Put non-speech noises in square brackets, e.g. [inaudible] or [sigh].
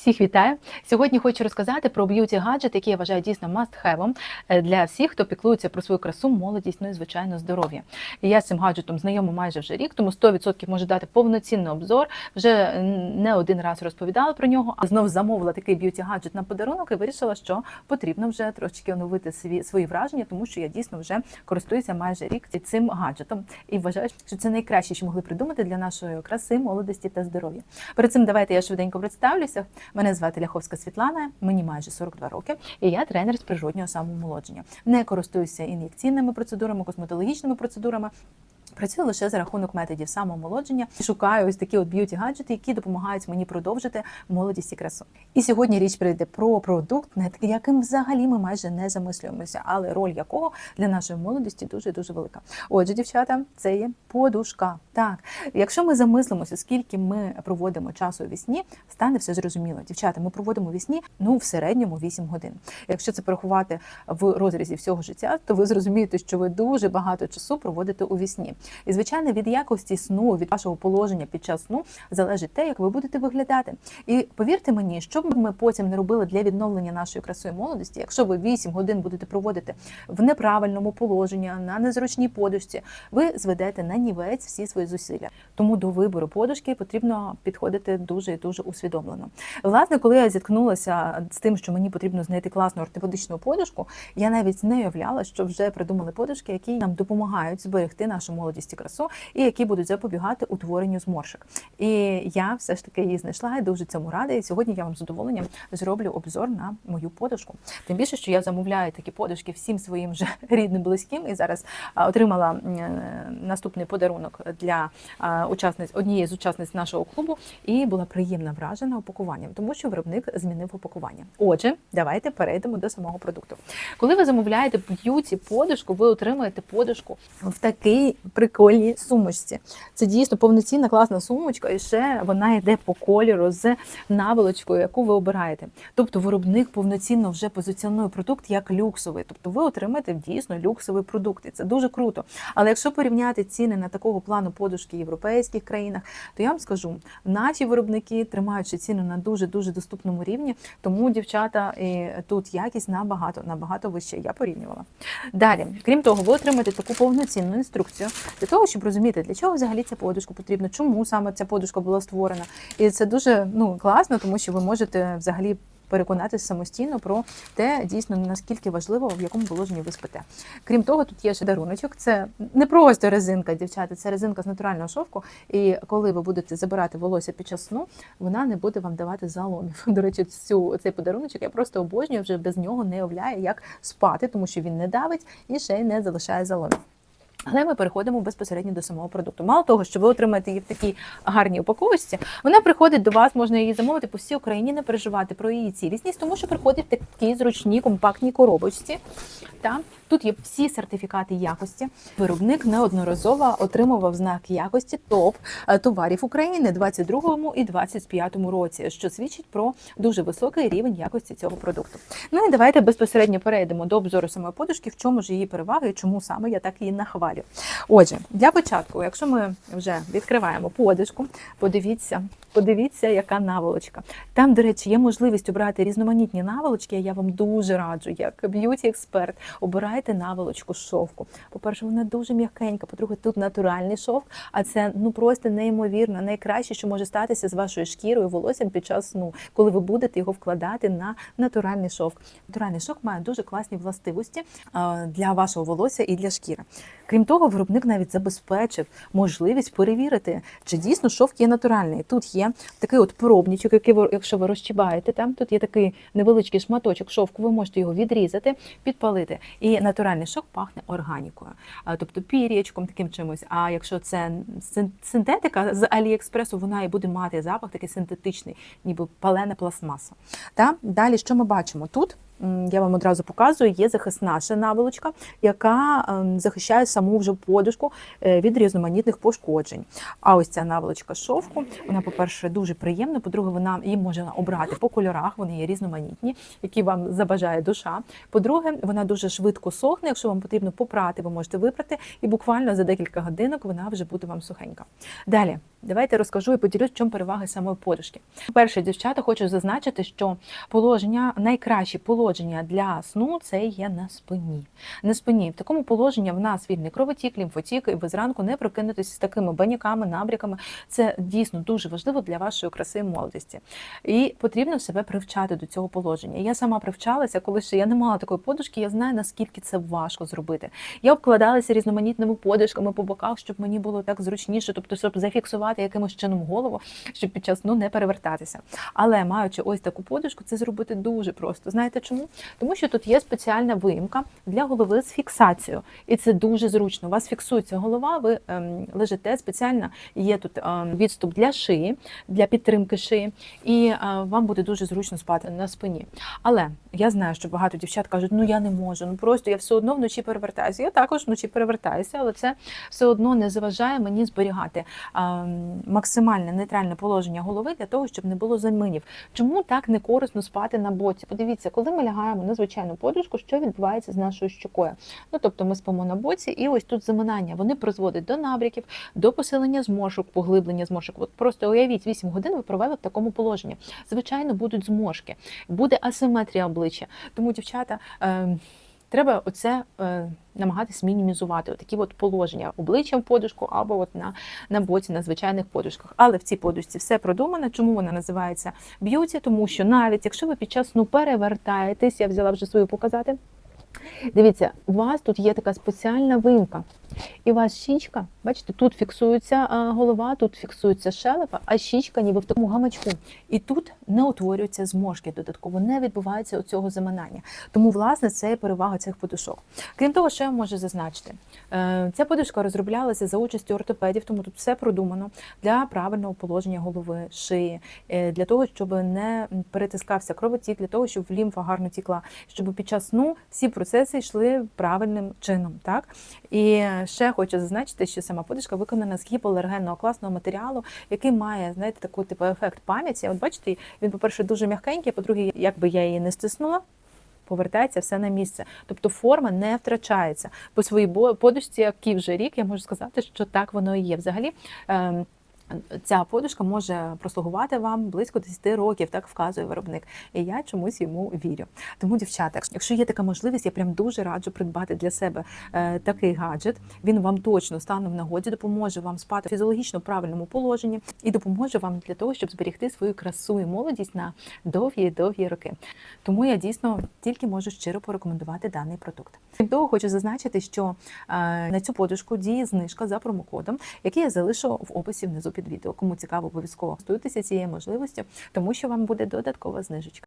Всіх вітаю! Сьогодні хочу розказати про б'юті гаджет, який я вважаю дійсно must-have е, для всіх, хто піклується про свою красу, молодість, ну і звичайно здоров'я. Я з цим гаджетом знайома майже вже рік, тому 100% можу дати повноцінний обзор. Вже не один раз розповідала про нього, а знов замовила такий б'юті гаджет на подарунок і вирішила, що потрібно вже трошки оновити свої, свої враження, тому що я дійсно вже користуюся майже рік цим гаджетом і вважаю, що це найкраще, що могли придумати для нашої краси, молодості та здоров'я. Перед цим давайте я швиденько представлюся. Мене звати Ляховська Світлана, мені майже 42 роки, і я тренер з природнього самомолодження. Не користуюся ін'єкційними процедурами, косметологічними процедурами. Працюю лише за рахунок методів самоомолодження і шукаю ось такі от б'юті гаджети, які допомагають мені продовжити молодість і красу. І сьогодні річ прийде про продукт, над яким взагалі ми майже не замислюємося, але роль якого для нашої молодості дуже дуже велика. Отже, дівчата, це є подушка. Так, якщо ми замислимося, скільки ми проводимо часу у вісні, стане все зрозуміло. Дівчата, ми проводимо вісні ну в середньому 8 годин. Якщо це порахувати в розрізі всього життя, то ви зрозумієте, що ви дуже багато часу проводите у вісні. І, звичайно, від якості сну, від вашого положення під час сну залежить те, як ви будете виглядати. І повірте мені, що б ми потім не робили для відновлення нашої красої молодості, якщо ви 8 годин будете проводити в неправильному положенні, на незручній подушці, ви зведете на нівець всі свої зусилля. Тому до вибору подушки потрібно підходити дуже і дуже усвідомлено. Власне, коли я зіткнулася з тим, що мені потрібно знайти класну ортопедичну подушку, я навіть не уявляла, що вже придумали подушки, які нам допомагають зберегти нашу молодість і красу, і які будуть запобігати утворенню зморшок. І я все ж таки її знайшла і дуже цьому рада. І сьогодні я вам з задоволенням зроблю обзор на мою подушку. Тим більше, що я замовляю такі подушки всім своїм вже [laughs] рідним близьким, і зараз отримала е, наступний подарунок для учасниць однієї з учасниць нашого клубу, і була приємно вражена упакуванням, тому що виробник змінив упакування. Отже, давайте перейдемо до самого продукту. Коли ви замовляєте б'юті подушку, ви отримаєте подушку в такий прикольній сумочці. Це дійсно повноцінна класна сумочка, і ще вона йде по кольору з наволочкою, яку ви обираєте. Тобто виробник повноцінно вже позиціонує продукт як люксовий. Тобто ви отримаєте дійсно люксовий продукт. І це дуже круто. Але якщо порівняти ціни на такого плану подушки в європейських країнах, то я вам скажу, наші виробники тримаючи ціну на дуже дуже доступному рівні, тому дівчата і тут якість набагато набагато вища. Я порівнювала. Далі, крім того, ви отримаєте таку повноцінну інструкцію для того, щоб розуміти, для чого взагалі ця подушка потрібна, чому саме ця подушка була створена. І це дуже ну класно, тому що ви можете взагалі. Переконатися самостійно про те, дійсно наскільки важливо, в якому положенні ви спите. Крім того, тут є ще даруночок. Це не просто резинка, дівчата, це резинка з натурального шовку. І коли ви будете забирати волосся під час сну, вона не буде вам давати заломів. [laughs] До речі, цю цей подаруночок я просто обожнюю, вже без нього не уявляю, як спати, тому що він не давить і ще й не залишає заломів. Але ми переходимо безпосередньо до самого продукту. Мало того, що ви отримаєте її в такій гарній упаковочці, вона приходить до вас, можна її замовити по всій Україні, не переживати про її цілісність, тому що приходить в такій зручній компактній коробочці. Та тут є всі сертифікати якості. Виробник неодноразово отримував знак якості топ товарів України 22 і 25 році, що свідчить про дуже високий рівень якості цього продукту. Ну і давайте безпосередньо перейдемо до обзору самої подушки, в чому ж її переваги чому саме я так її нахвалю. Отже, для початку, якщо ми вже відкриваємо подушку, подивіться, подивіться, яка наволочка. Там, до речі, є можливість обрати різноманітні наволочки. Я вам дуже раджу, як б'юті-експерт, обирайте наволочку шовку. По-перше, вона дуже м'якенька. По-друге, тут натуральний шовк, а це ну просто неймовірно, найкраще, що може статися з вашою шкірою, волоссям під час сну, коли ви будете його вкладати на натуральний шовк. Натуральний шовк має дуже класні властивості для вашого волосся і для шкіри. Крім того, виробник навіть забезпечив можливість перевірити, чи дійсно шовк є натуральний. Тут є такий от пробничок, який ви, якщо ви розчібаєте, там тут є такий невеличкий шматочок шовку, ви можете його відрізати, підпалити. І натуральний шовк пахне органікою, тобто пір'ячком таким чимось. А якщо це синтетика з Аліекспресу, вона і буде мати запах такий синтетичний, ніби палена пластмаса. Та? Далі, що ми бачимо тут? Я вам одразу показую, є захисна ще наволочка, яка ем, захищає саму вже подушку е, від різноманітних пошкоджень. А ось ця наволочка шовку, вона, по-перше, дуже приємна. По-друге, вона її можна обрати по кольорах, вони є різноманітні, які вам забажає душа. По-друге, вона дуже швидко сохне. Якщо вам потрібно попрати, ви можете випрати, і буквально за декілька годинок вона вже буде вам сухенька. Далі. Давайте розкажу і поділюсь, в чому переваги самої подушки. Перше, дівчата, хочу зазначити, що положення, найкраще положення для сну це є на спині. На спині. В такому положенні в нас вільний кровотік, лімфотік, і ви зранку не прокинетесь з такими баняками, набряками. Це дійсно дуже важливо для вашої краси і молодості. І потрібно себе привчати до цього положення. Я сама привчалася, коли ще я не мала такої подушки, я знаю, наскільки це важко зробити. Я обкладалася різноманітними подушками по боках, щоб мені було так зручніше, тобто, щоб зафіксувати якимось чином голову, щоб під час сну не перевертатися. Але маючи ось таку подушку, це зробити дуже просто. Знаєте чому? Тому що тут є спеціальна виїмка для голови з фіксацією, і це дуже зручно. У вас фіксується голова, ви ем, лежите спеціально. Є тут ем, відступ для шиї, для підтримки шиї, і е, вам буде дуже зручно спати на спині. Але я знаю, що багато дівчат кажуть, ну я не можу, ну просто я все одно вночі перевертаюся. Я також вночі перевертаюся, але це все одно не заважає мені зберігати ем, максимальне нейтральне положення голови для того, щоб не було заминів. Чому так не корисно спати на боці? Подивіться, коли ми лягаємо на звичайну подушку, що відбувається з нашою щокою? Ну тобто ми спимо на боці, і ось тут заминання. Вони призводять до набряків, до посилення зморшок, поглиблення зморшок. От просто уявіть, 8 годин ви провели в такому положенні. Звичайно, будуть зморшки, буде асиметрія обличчя. Тому, дівчата. Е, Треба оце е, намагатись мінімізувати такі от положення обличчя в подушку або от на, на боці на звичайних подушках. Але в цій подушці все продумано. Чому вона називається б'юті? Тому що навіть якщо ви під час сну перевертаєтесь, я взяла вже свою показати. Дивіться, у вас тут є така спеціальна вимка. І у вас щічка, бачите, тут фіксується голова, тут фіксується шелепа, а щічка ніби в такому гамачку. І тут не утворюються зморшки додатково, не відбувається оцього заминання. Тому, власне, це є перевага цих подушок. Крім того, що я можу зазначити, Е, ця подушка розроблялася за участю ортопедів, тому тут все продумано для правильного положення голови, шиї, е, для того, щоб не перетискався кровотік, для того, щоб лімфа гарно тікла, щоб під час сну всі процеси йшли правильним чином. Так? І ще хочу зазначити, що сама подушка виконана з гіполергенного класного матеріалу, який має, знаєте, такий типу ефект пам'яті. От бачите, він, по-перше, дуже м'якенький, по-друге, якби я її не стиснула. Повертається все на місце, тобто форма не втрачається по своїй подушці, який вже рік, я можу сказати, що так воно і є. Взагалі ем, ця подушка може прослугувати вам близько 10 років, так вказує виробник. І я чомусь йому вірю. Тому, дівчата, якщо є така можливість, я прям дуже раджу придбати для себе е, такий гаджет. Він вам точно стане в нагоді, допоможе вам спати в фізіологічно правильному положенні і допоможе вам для того, щоб зберегти свою красу і молодість на довгі-довгі роки. Тому я дійсно тільки можу щиро порекомендувати даний продукт. Того, хочу зазначити, що е, на цю подушку діє знижка за промокодом, який я залишу в описі внизу під відео. Кому цікаво, обов'язково користуйтеся цією можливістю, тому що вам буде додаткова знижечка.